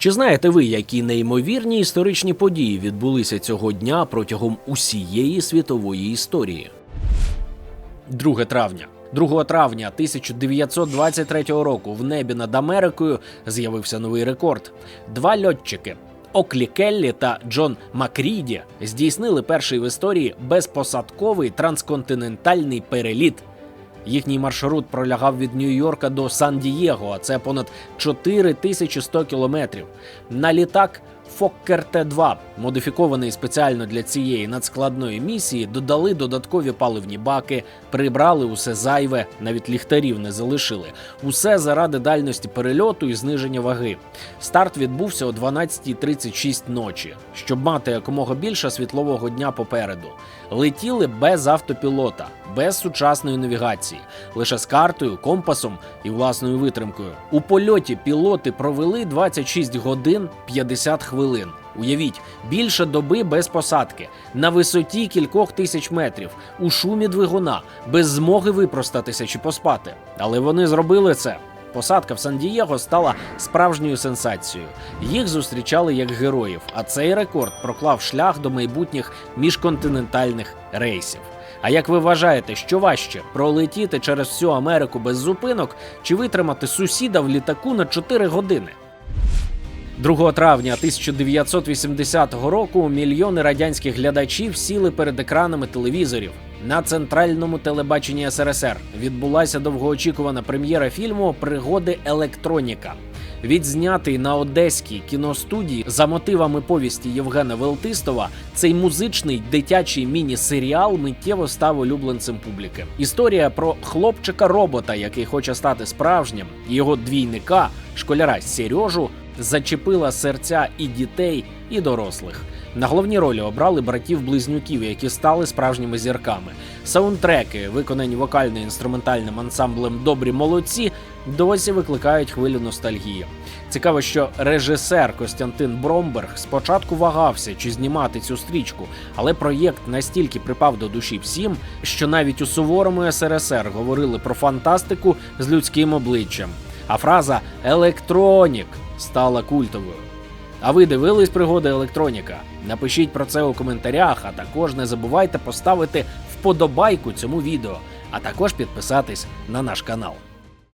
Чи знаєте ви, які неймовірні історичні події відбулися цього дня протягом усієї світової історії? 2 травня. 2 травня 1923 року в небі над Америкою з'явився новий рекорд. Два льотчики Оклі Келлі та Джон Макріді здійснили перший в історії безпосадковий трансконтинентальний переліт. Їхній маршрут пролягав від Нью-Йорка до Сан-Дієго, а це понад 4100 кілометрів. На літак Фоккер Т-2, модифікований спеціально для цієї надскладної місії, додали додаткові паливні баки, прибрали усе зайве, навіть ліхтарів не залишили. Усе заради дальності перельоту і зниження ваги. Старт відбувся о 12.36 ночі, щоб мати якомога більше світлового дня попереду. Летіли без автопілота, без сучасної навігації, лише з картою, компасом і власною витримкою. У польоті пілоти провели 26 годин 50 хвилин. Уявіть, більше доби без посадки, на висоті кількох тисяч метрів, у шумі двигуна, без змоги випростатися чи поспати. Але вони зробили це. Посадка в Сан-Дієго стала справжньою сенсацією. Їх зустрічали як героїв, а цей рекорд проклав шлях до майбутніх міжконтинентальних рейсів. А як ви вважаєте, що важче пролетіти через всю Америку без зупинок чи витримати сусіда в літаку на 4 години? 2 травня 1980 року мільйони радянських глядачів сіли перед екранами телевізорів. На центральному телебаченні СРСР відбулася довгоочікувана прем'єра фільму Пригоди електроніка. Відзнятий на одеській кіностудії за мотивами повісті Євгена Велтистова, цей музичний дитячий міні-серіал миттєво став улюбленцем публіки. Історія про хлопчика-робота, який хоче стати справжнім, його двійника, школяра Сережу, зачепила серця і дітей, і дорослих. На головні ролі обрали братів-близнюків, які стали справжніми зірками. Саундтреки, виконані вокально-інструментальним ансамблем Добрі молодці, досі викликають хвилю ностальгії. Цікаво, що режисер Костянтин Бромберг спочатку вагався, чи знімати цю стрічку, але проєкт настільки припав до душі всім, що навіть у суворому СРСР говорили про фантастику з людським обличчям. А фраза електронік стала культовою. А ви дивились пригоди електроніка? Напишіть про це у коментарях, а також не забувайте поставити вподобайку цьому відео, а також підписатись на наш канал.